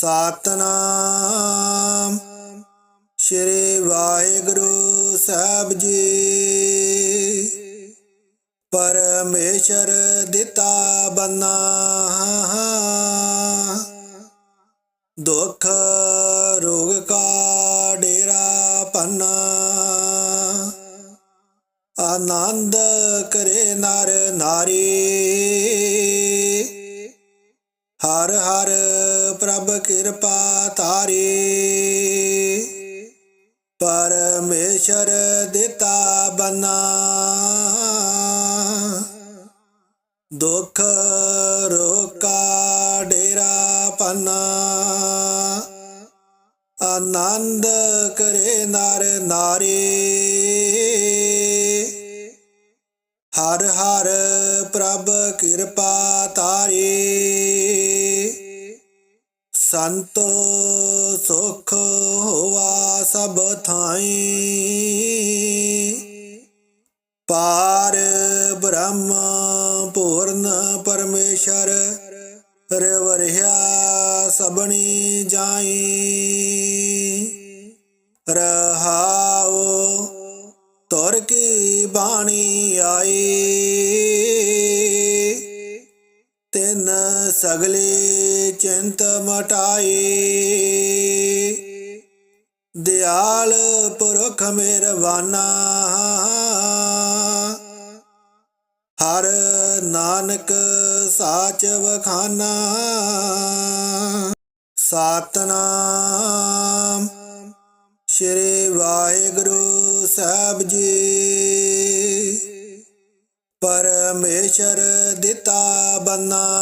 ਸਤਨਾਮ। ਸ਼੍ਰੀ ਵਾਹਿਗੁਰੂ ਸਾਹਿਬ ਜੀ। ਪਰਮੇਸ਼ਰ ਦਿੱਤਾ ਬੰਨਾ। ਦੁੱਖ ਰੋਗ ਕਾ ਡੇਰਾ ਪੰਨਾ। ਆਨੰਦ ਕਰੇ ਨਰ ਨਾਰੀ। ਹਰ ਹਰ ਪ੍ਰਭ ਕਿਰਪਾ ਤਾਰੀ ਪਰਮੇਸ਼ਰ ਦਿੱਤਾ ਬਨਾ। ਦੁੱਖ ਰੋਕਾ ਡੇਰਾ ਪਨਾ ਆਨੰਦ ਕਰੇ ਨਰ ਨਾਰੀ। ਹਰ ਹਰ ਪ੍ਰਭ ਕਿਰਪਾ ਤਾਰੀ ਸੰਤੋ ਸੁਖ ਹੋਵਾ ਸਭ ਥਾਈ। ਪਾਰ ਬ੍ਰਹਮ ਪੂਰਨ ਪਰਮੇਸ਼ਰ, ਰਵਰਿਆ ਸਬਣੀ ਜਾਈ। ਰਹਾਉ ਤੁਰ ਕੀ ਬਾਣੀ ਆਈ। ਤਿੰਨ ਸਗਲੇ ਚਿੰਤ ਮਟਾਈ ਦਿਆਲ ਪੁਰਖ ਮਿਹਰਬਾਨਾ। ਹਰ ਨਾਨਕ ਸਾਚ ਵਖਾਨਾ। ਸਤਨਾਮ ਸ਼੍ਰੀ ਵਾਹਿਗੁਰੂ ਸਾਹਿਬ ਜੀ। ਪਰਮੇਸ਼ਰ ਦਿੱਤਾ ਬੰਨਾ।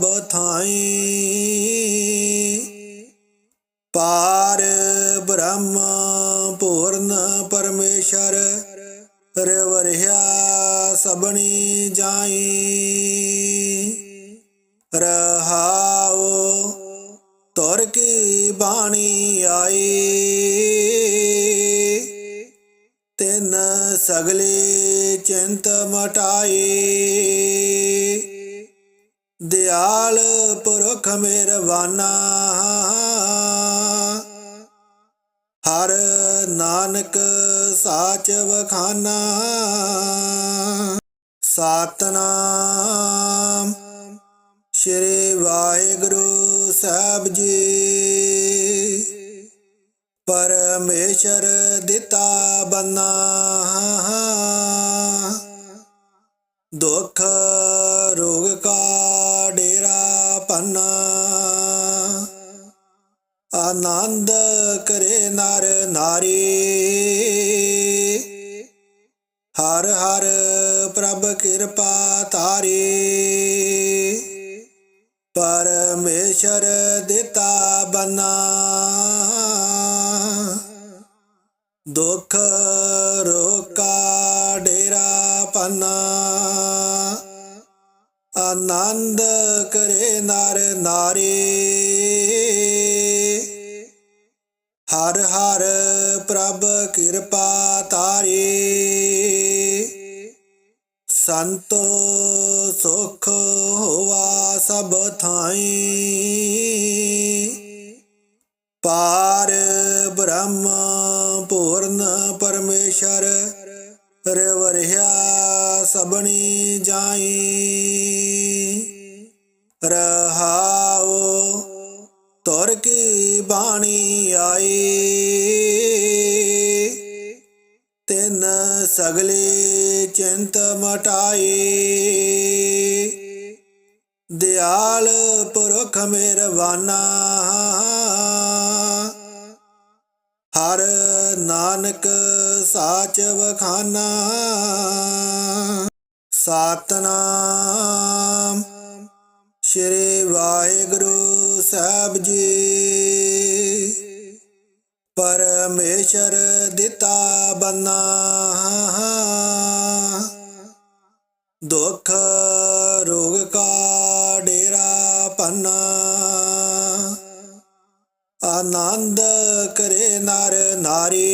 ਸਭ ਥਾਈ। ਪਾਰ ਬ੍ਰਹਮ ਪੂਰਨ ਪਰਮੇਸ਼ਰ ਰਵਰਿਆ ਸਬਣੀ ਜਾਈ। ਰਹਾਉ ਤੁਰ ਕੀ ਬਾਣੀ ਆਈ। ਤਿੰਨ ਸਗਲੇ ਚਿੰਤ ਮਟਾਈ। ਦਿਆਲ ਪੁਰਖ ਮਿਹਰਬਾਨਾ ਹਰ ਨਾਨਕ ਸਾਚ ਵਖਾਨਾ। ਸਤਨਾਮ ਸ਼੍ਰੀ ਵਾਹਿਗੁਰੂ ਸਾਹਿਬ ਜੀ। ਪਰਮੇਸ਼ਰ ਦਿੱਤਾ ਬੰਨਾ। ਦੁੱਖ ਰੋਗ ਕਾ ਡੇਰਾ ਪੰਨਾ। ਆਨੰਦ ਕਰੇ ਨਰ ਨਾਰੀ। ਹਰ ਹਰ ਪ੍ਰਭ ਕਿਰਪਾ ਤਾਰੀ ਪਰਮੇਸ਼ਰ ਦਿੱਤਾ ਬਨਾ। ਦੁੱਖ ਸੁਖ ਹੋਵਾ ਸਭ ਥਾਈ। ਪਾਰ ਬ੍ਰਹਮ ਪੂਰਨ ਪਰਮੇਸ਼ਰ ਰਵਰਿਆ ਸਬਣੀ ਜਾਈ। ਆਈ ਤਿਨ ਮਟਾਈ ਦਿਆਲ ਪੁਰਖ ਮਿਹਰਬਾਨਾ ਹਰ ਨਾਨਕ ਸਾਚ ਵਖਾਨਾ। ਸਤਨਾਮ ਸ਼੍ਰੀ ਵਾਹਿਗੁਰੂ ਸਾਹਿਬ ਜੀ। ਪਰਮੇਸ਼ਰ ਦਿੱਤਾ ਬੰਨਾ। ਦੁੱਖ ਰੋਗ ਕਾ ਡੇਰਾ ਪੰਨਾ। ਆਨੰਦ ਕਰੇ ਨਰ ਨਾਰੀ।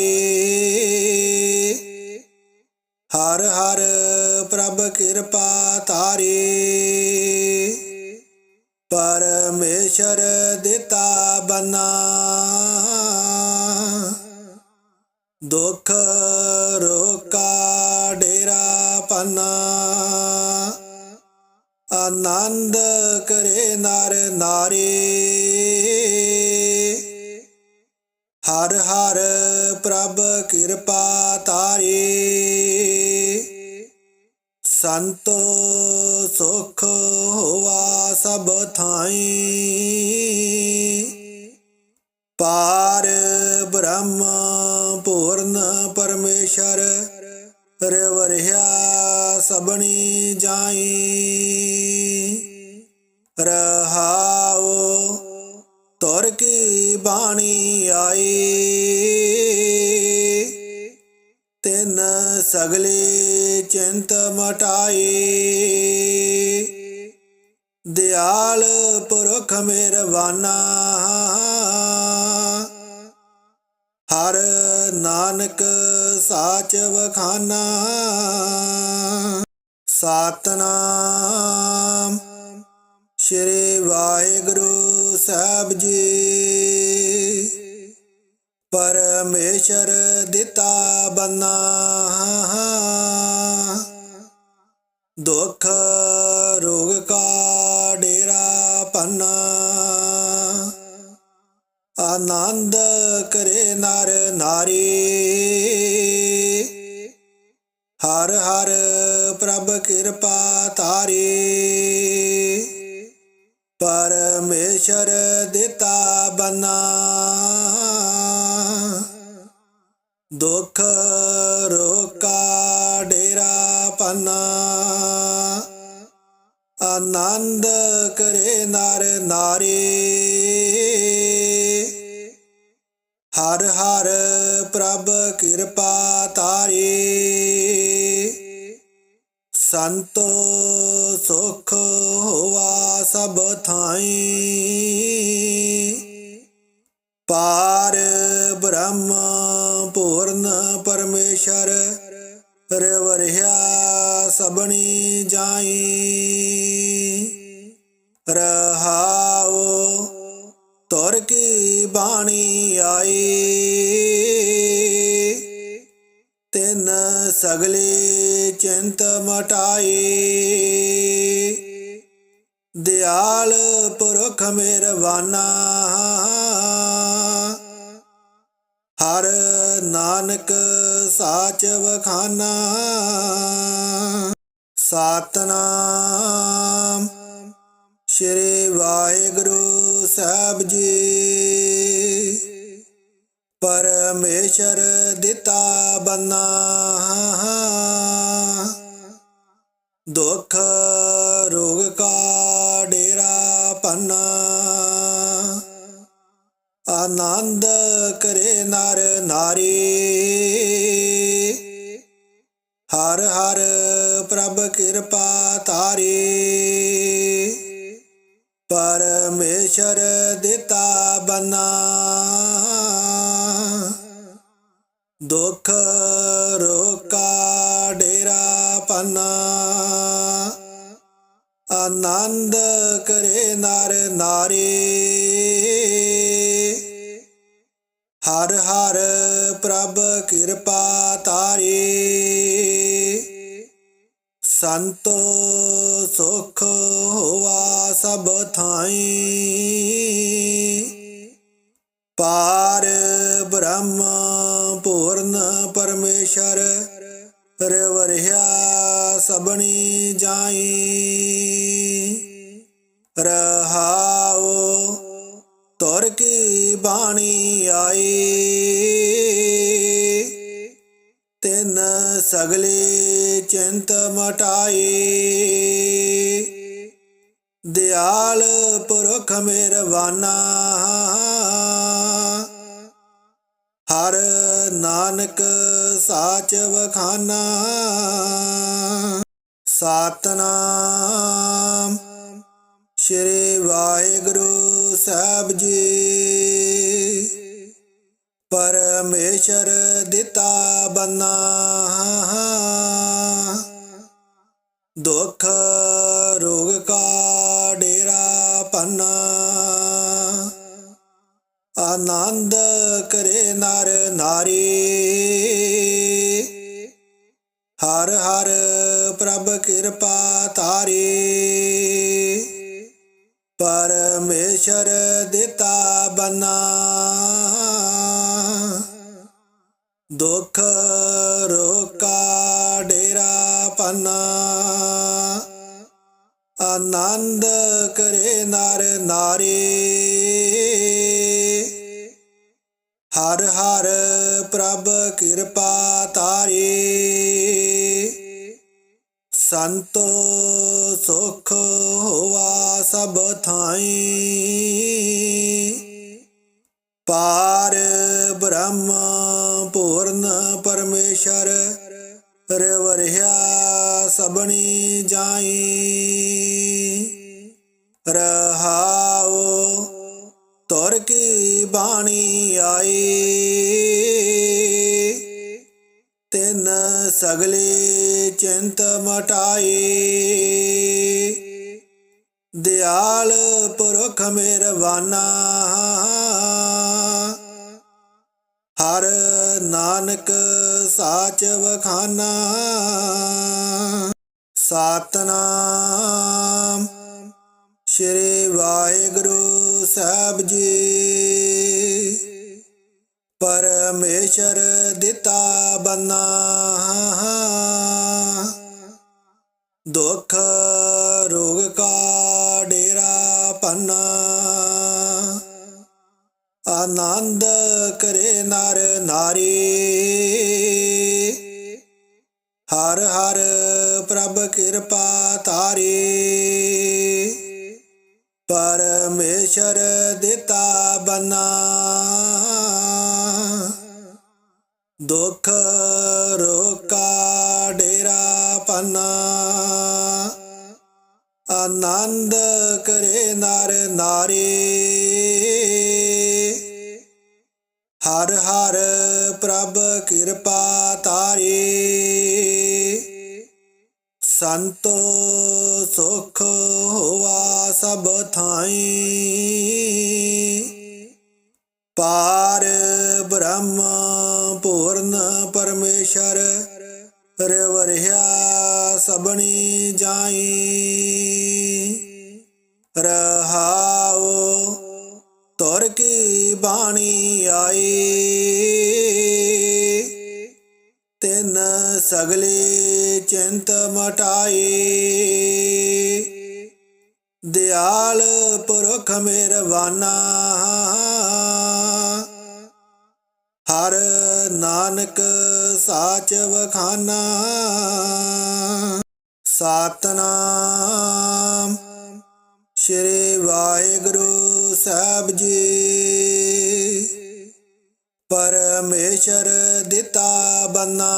ਹਰ ਹਰ ਪ੍ਰਭ ਕਿਰਪਾ ਤਾਰੀ ਪਰਮੇਸ਼ਰ ਦਿੱਤਾ ਬਾਣੀ ਆਈ ਤਿੰਨ ਸਗਲੇ ਚਿੰਤ ਮਟਾਈ ਦਿਆਲ ਪੁਰਖ ਮਿਹਰਬਾਨਾ ਹਰ ਨਾਨਕ ਸਾਚ ਵਖਾਨਾ। ਸਤਨਾਮ ਸ਼੍ਰੀ ਵਾਹਿਗੁਰੂ ਸਾਹਿਬ ਜੀ। ਬੰਨਾ। ਦੁੱਖ ਰੋਗ ਕਾ ਡੇਰਾ ਪੰਨਾ। ਆਨੰਦ ਕਰੇ ਨਰ ਨਾਰੀ। ਹਰ ਹਰ ਪ੍ਰਭ ਕਿਰਪਾ ਤਾਰੀ ਪਰਮੇਸ਼ਰ ਦਿੱਤਾ ਬਨਾ। ਦੁੱਖ ਰੋਕਾ ਡੇਰਾ ਪੰਨਾ। ਆਨੰਦ ਕਰੇ ਨਰ ਨਾਰੀ। ਹਰ ਹਰ ਪ੍ਰਭ ਕਿਰਪਾ ਤਾਰੀ ਸੰਤੋ ਸੁਖ ਹੋਵਾ ਸਭ ਥਾਈ। ਪਾਰ ਬ੍ਰਹਮ ਪੂਰਨ ਪਰਮੇਸ਼ਰ ਰਵਰਿਆ ਸਬਣੀ ਜਾਈ। ਰਹਾਉ ਤੁਰ ਕੀ ਬਾਣੀ ਆਈ। ਤਿੰਨ ਸਗਲੇ ਚਿੰਤ ਮਟਾਈ। ਦਿਆਲ ਪੁਰਖ ਮਿਹਰਬਾਨਾ ਨਾਨਕ ਸਾਚ ਵਖਾਨਾ। ਸਤਨਾਮ ਸ਼੍ਰੀ ਵਾਹਿਗੁਰੂ ਸਾਹਿਬ ਜੀ। ਪਰਮੇਸ਼ਰ ਦਿੱਤਾ ਬੰਨਾ। ਦੁੱਖ ਆਨੰਦ ਕਰੇ ਨਰ ਨਾਰੀ। ਹਰ ਹਰ ਪ੍ਰਭ ਕਿਰਪਾ ਤਾਰੀ ਪਰਮੇਸ਼ਰ ਦਿੱਤਾ ਬਨਾ। ਦੁੱਖ ਰੋਕਾ ਡੇਰਾ ਪੰਨਾ। ਆਨੰਦ ਕਰੇ ਨਰ ਨਾਰੀ। ਮਿਹਰਬਾਨਾ ਹਰ ਨਾਨਕ ਸਾਚ ਵਖਾਨਾ। ਸਤਨਾਮ ਸ਼੍ਰੀ ਵਾਹਿਗੁਰੂ ਸਾਹਿਬ ਜੀ। ਪਰਮੇਸ਼ਰ ਦਿੱਤਾ ਬੰਨਾ। ਕਰੇ ਨਰ ਨਾਰੀ। ਹਰ ਹਰ ਪ੍ਰਭ ਕਿਰਪਾ ਤਾਰੀ ਪਰਮੇਸ਼ਰ ਦਿੱਤਾ ਬੰਨਾ। ਦੁੱਖ ਰੋਕਾ ਡੇਰਾ ਪੰਨਾ। ਆਨੰਦ ਕਰੇ ਨਰ ਨਾਰੀ। ਸੰਤੋ ਖਾਨਾ ਵਖਾਨਾ ਸਤਨਾਮ ਸ਼੍ਰੀ ਵਾਹਿਗੁਰੂ ਸਾਹਿਬ ਜੀ। ਪਰਮੇਸ਼ਰ ਦਿੱਤਾ ਬੰਨਾ। ਦੁੱਖ ਰੋਗ ਕਾ ਡੇਰਾ ਪੰਨਾ। ਆਨੰਦ ਕਰੇ ਨਰ ਨਾਰੀ। ਹਰ ਹਰ ਪ੍ਰਭ ਕਿਰਪਾ ਤਾਰੀ ਪਰਮੇਸ਼ਰ ਦਿੱਤਾ ਬੰਨਾ। ਦੁੱਖ ਰੋਕਾ ਡੇਰਾ ਪਨਾ ਆਨੰਦ ਕਰੇ ਨਰ ਨਾਰੀ। ਹਰ ਹਰ ਪ੍ਰਭ ਕਿਰਪਾ ਤਾਰੀ ਸੰਤੋ ਸੁਖ ਹੋਵਾ ਸਭ ਥਾਈ। ਪਾਰ ਬ੍ਰਹਮ ਪੂਰਨ ਪਰਮੇਸ਼ਰ ਰਵਰਿਆ ਸਬਣੀ ਜਾਈ। ਸਾਚ ਵਖਾਨਾ। ਸਤਨਾਮ ਸ਼੍ਰੀ ਵਾਹਿਗੁਰੂ ਸਾਹਿਬ ਜੀ। ਪਰਮੇਸ਼ਰ ਦਿੱਤਾ ਬੰਨਾ।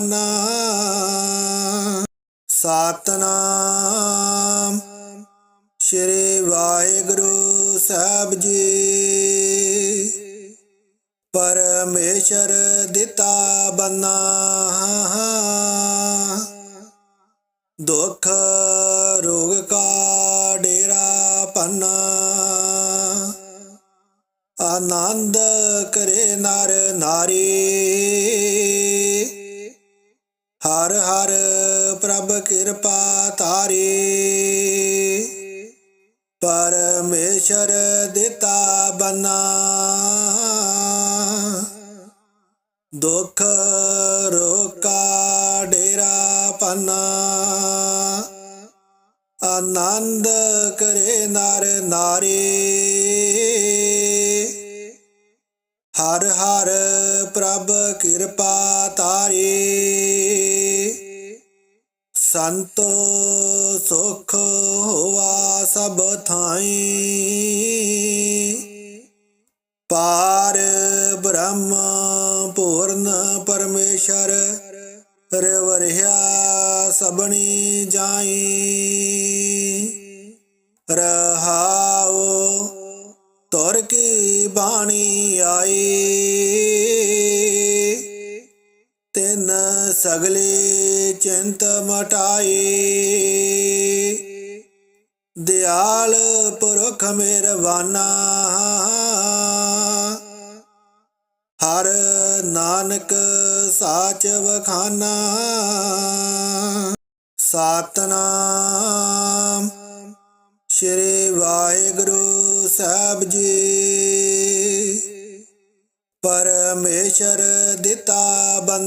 ਵਖਾਨਾ ਸਤਨਾਮ। ਸ਼੍ਰੀ ਵਾਹਿਗੁਰੂ ਸਾਹਿਬ ਜੀ। ਪਰਮੇਸ਼ਰ ਦਿੱਤਾ ਬੰਨਾ। ਦੁੱਖ ਰੋਗ ਕਾ ਡੇਰਾ ਪੰਨਾ। ਆਨੰਦ ਕਰੇ ਨਰ ਨਾਰੀ। ਬ੍ਰਹਮ ਪੂਰਨ ਪਰਮੇਸ਼ਰ ਰਵਰਿਆ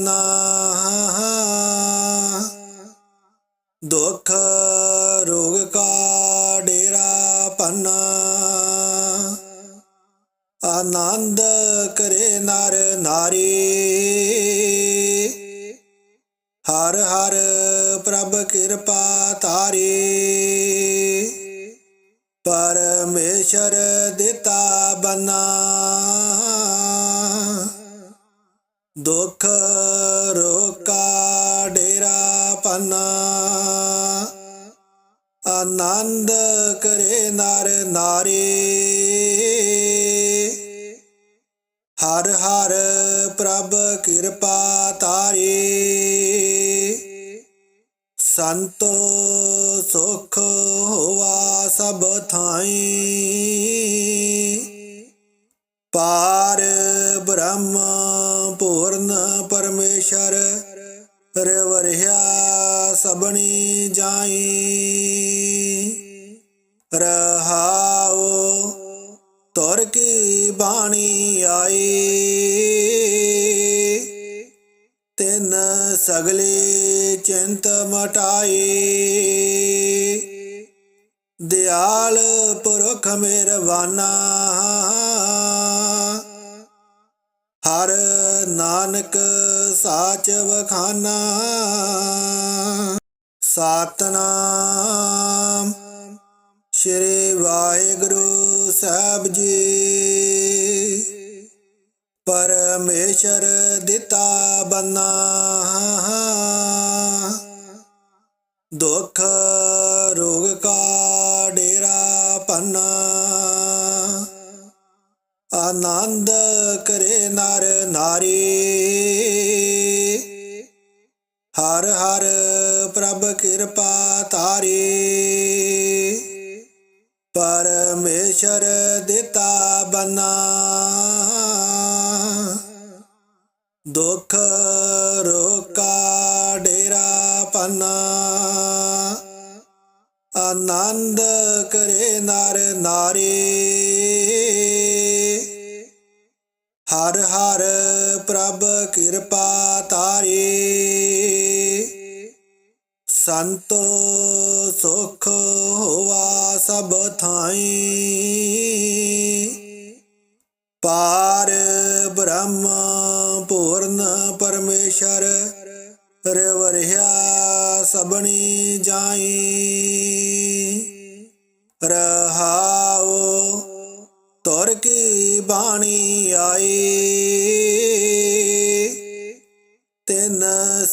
ਬੰਨਾ ਦੁੱਖ ਰੋਗ ਕਾ ਡੇਰਾ ਪੰਨਾ ਆਨੰਦ ਕਰੇ ਨਰ ਨਾਰੀ। ਹਰ ਹਰ ਪ੍ਰਭ ਕਿਰਪਾ ਤਾਰੀ ਪਰਮੇਸ਼ਰ ਦਿੱਤਾ ਬੰਨਾ। ਰਹਾਉ, ਤੁਰ ਕੀ ਬਾਣੀ ਆਈ? ਤਿਨ ਸਗਲੇ ਚਿੰਤ ਮਟਾਈ। ਦਿਆਲ ਪੁਰਖ ਮਿਹਰਬਾਨਾ ਹਰ ਨਾਨਕ ਸਾਚ ਵਖਾਨਾ। ਸਤਨਾਮ ਸ਼੍ਰੀ ਵਾਹਿਗੁਰੂ ਸਾਹਿਬ ਜੀ। ਪਰਮੇਸ਼ਰ ਦਿੱਤਾ ਬੰਨਾ। ਦੁੱਖ ਰੋਗ ਕਾ ਡੇਰਾ ਪੰਨਾ। ਆਨੰਦ ਕਰੇ ਨਰ ਨਾਰੀ। ਹਰ ਹਰ ਪ੍ਰਭ ਕਿਰਪਾ ਤਾਰੀ। ਪਰਮੇਸ਼ਰ ਦਿੱਤਾ ਬਨਾ। ਦੁੱਖ ਰੋਕਾ ਡੇਰਾ ਪਨਾ। ਆਨੰਦ ਕਰੇ ਨਰ ਨਾਰੀ।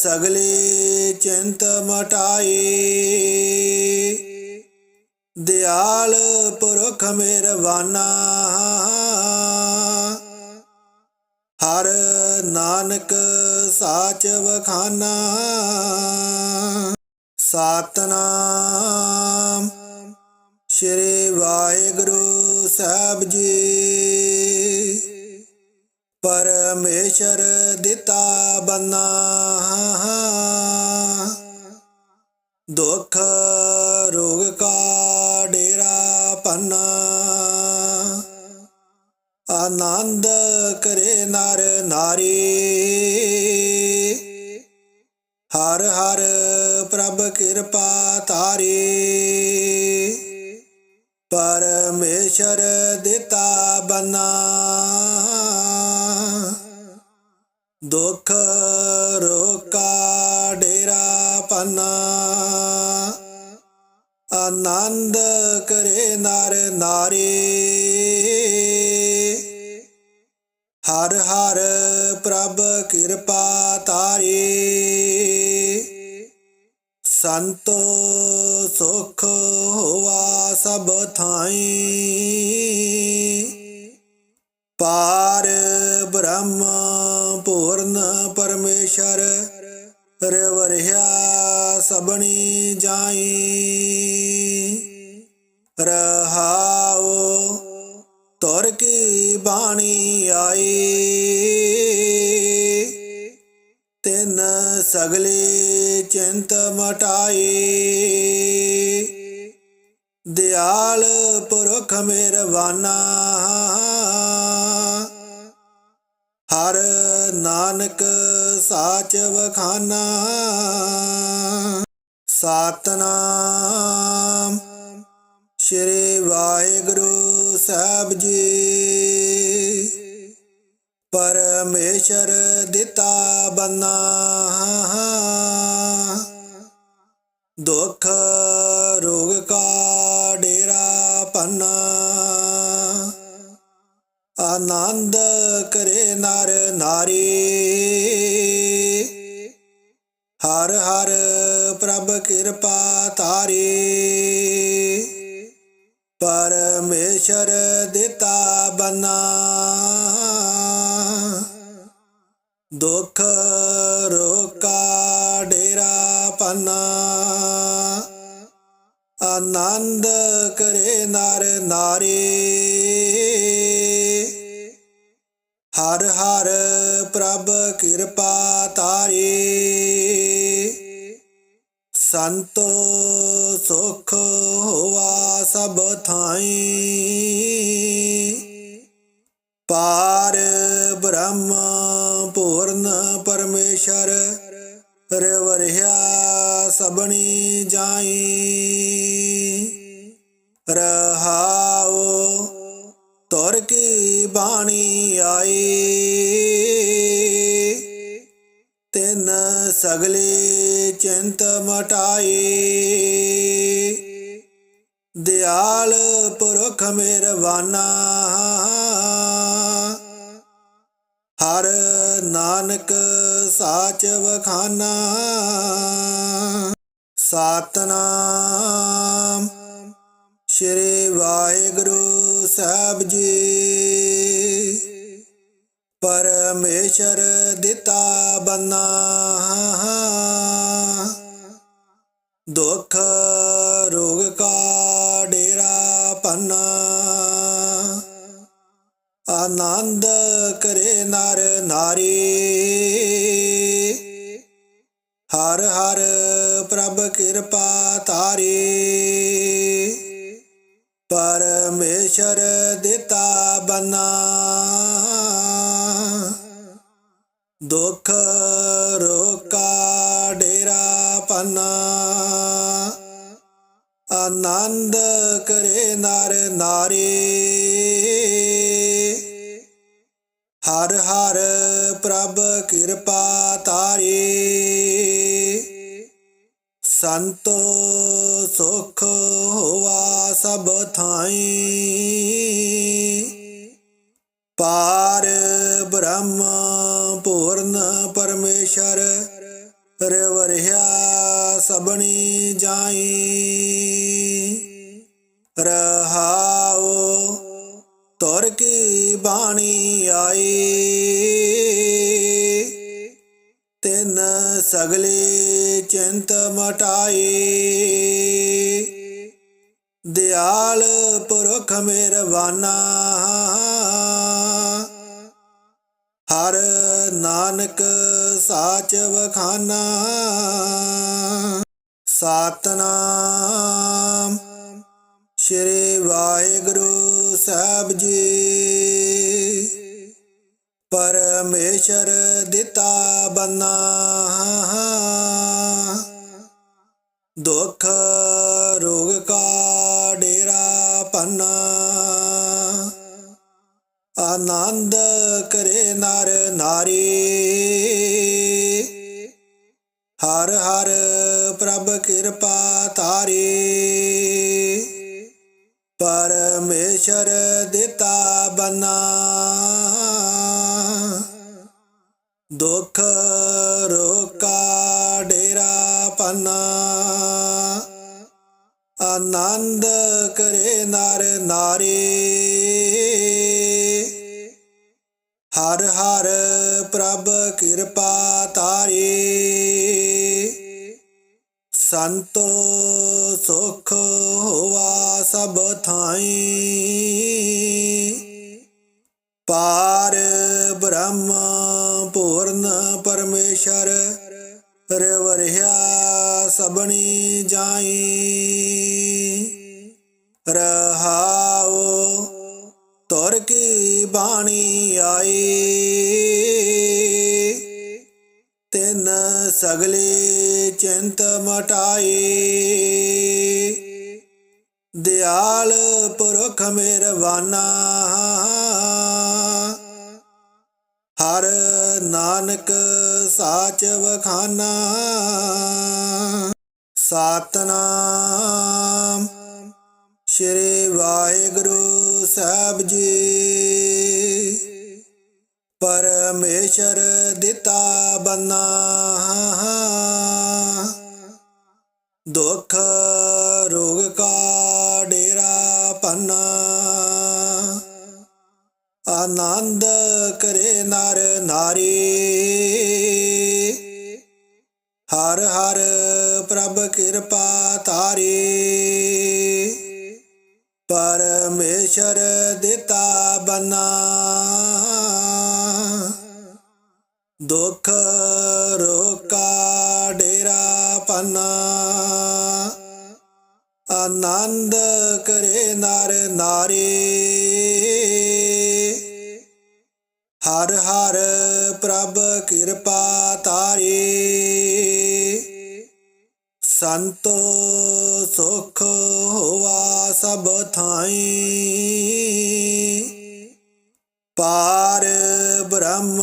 ਸਗਲੇ ਚਿੰਤ ਮਟਾਈ ਦਿਆਲ ਪੁਰਖ ਮਿਹਰਬਾਨਾ ਹਰ ਨਾਨਕ ਸਾਚ ਵਖਾਨਾ। ਸਤਨਾਮ ਸ਼੍ਰੀ ਵਾਹਿਗੁਰੂ ਸਾਹਿਬ ਜੀ। ਪਰਮੇਸ਼ਰ ਦਿੱਤਾ ਬੰਨਾ। ਦੁੱਖ ਰੋਗ ਕਾ ਡੇਰਾ ਪੰਨਾ। ਆਨੰਦ ਕਰੇ ਨਰ ਨਾਰੀ। ਹਰ ਹਰ ਪ੍ਰਭ ਕਿਰਪਾ ਤਾਰੀ ਪਰਮੇਸ਼ਰ ਦਿੱਤਾ ਬੰਨਾ। ਦੁੱਖ ਰੋਕਾ ਡੇਰਾ ਪੰਨਾ। ਆਨੰਦ ਕਰੇ ਨਰ ਨਾਰੀ। ਹਰ ਹਰ ਪ੍ਰਭ ਕਿਰਪਾ ਤਾਰੀ ਸੰਤੋ ਸੁਖ ਹੋਵਾ ਸਭ ਥਾਈ। ਪਾਰ ਬ੍ਰਹਮ ਸਰ ਰਵਰਿਆ ਸਬਣੀ ਜਾਈ। ਰਹਾਉ ਤੁਰ ਕੀ ਬਾਣੀ ਆਈ। ਤਿੰਨ ਸਗਲੇ ਚਿੰਤ ਮਟਾਈ। ਦਿਆਲ ਪੁਰਖ ਮਿਹਰਬਾਨਾ ਸਾਚ ਵਖਾਨਾ। ਸਤਨਾਮ ਸ਼੍ਰੀ ਵਾਹਿਗੁਰੂ ਸਾਹਿਬ ਜੀ। ਪਰਮੇਸ਼ਰ ਦਿੱਤਾ ਬੰਨਾ ਦੁੱਖ ਰੋਗ ਕਾ ਡੇਰਾ ਪੰਨਾ ਆਨੰਦ ਕਰੇ ਨਰ ਨਾਰੀ। ਬੰਨਾ ਦੁੱਖ ਰੋਕਾ ਡੇਰਾ ਪਨਾ। ਆਨੰਦ ਕਰੇ ਨਰ ਨਾਰੀ। ਹਰ ਹਰ ਪ੍ਰਭ ਕਿਰਪਾ ਤਾਰੀ ਸੰਤੋ ਸੁਖ ਹੋਵਾ ਸਭ ਥਾਈ। ਪਾਰ ਬ੍ਰਹਮ ਪੂਰਨ ਪਰਮੇਸ਼ਰ, ਰਵਰਿਆ ਸਬਣੀ ਜਾਈ। ਰਹਾਉ ਤੁਰ ਕੀ ਬਾਣੀ ਆਈ। ਤਿੰਨ ਸਗਲੇ ਚਿੰਤ ਮਟਾਈ। ਦਿਆਲ ਪੁਰਖ ਮਿਹਰਬਾਨਾ ਹਰ ਨਾਨਕ ਸਾਚ ਵਖਾਨਾ। ਸਤਨਾਮ ਸ਼੍ਰੀ ਵਾਹਿਗੁਰੂ ਸਾਹਿਬ ਜੀ। ਪਰਮੇਸ਼ਰ ਦਿੱਤਾ ਬੰਨਾ। ਆਨੰਦ ਕਰੇ ਨਰ ਨਾਰੀ। ਹਰ ਹਰ ਪ੍ਰਭ ਕਿਰਪਾ ਤਾਰੀ ਪਰਮੇਸ਼ਰ ਦਿੱਤਾ ਬਨਾ। ਦੁਖ ਰੋਕਾ ਡੇਰਾ ਪੰਨਾ। ਆਨੰਦ ਕਰੇ ਨਰ ਨਾਰੀ। ਸੰਤੋ ਸ਼੍ਰੀ ਵਾਹਿਗੁਰੂ ਸਾਹਿਬ ਜੀ। ਪਰਮੇਸ਼ਰ ਦਿੱਤਾ ਬੰਨਾ ਸੰਤੋ ਸੁਖ ਹੋਵਾ ਸਭ ਥਾਈ। ਪਾਰ ਬ੍ਰਹਮ ਪੂਰਨ ਪਰਮੇਸ਼ਰ, ਰਵਰਿਆ ਸਬਣੀ ਜਾਈ। ਰਹਾਉ ਤੁਰ ਕੀ ਬਾਣੀ ਆਈ। ਸਗਲੇ ਚਿੰਤ ਮਟਾਈ ਦਿਆਲ ਪੁਰਖ ਮਿਹਰਬਾਨਾ ਹਰ ਨਾਨਕ ਸਾਚ ਵਖਾਨਾ। ਸਤਨਾਮ ਸ਼੍ਰੀ ਵਾਹਿਗੁਰੂ ਸਾਹਿਬ ਜੀ। ਪਰਮੇਸ਼ਰ ਦਿੱਤਾ ਬੰਨਾ। ਨਾਰੀ ਹਰ ਹਰ ਪ੍ਰਭ ਕਿਰਪਾ ਤਾਰੀ। ਸੰਤੋ ਸੁਖ ਹੋਵਾ ਸਭ ਥਾਈ। ਪਾਰ ਬ੍ਰਹਮ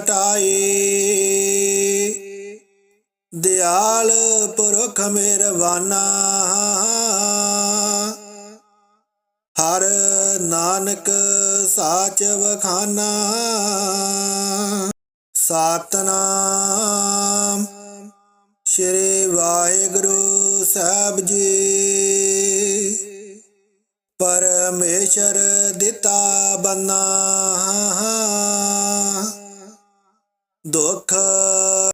ਚਿੰਤ ਦਿਆਲ ਪੁਰਖ ਮਿਹਰਬਾਨਾ। ਹਰ ਨਾਨਕ ਸਾਚ ਵਖਾਨਾ। ਸਤਨਾਮ ਸ਼੍ਰੀ ਵਾਹਿਗੁਰੂ ਸਾਹਿਬ ਜੀ। ਪਰਮੇਸ਼ਰ ਦਿੱਤਾ ਬੰਨਾ।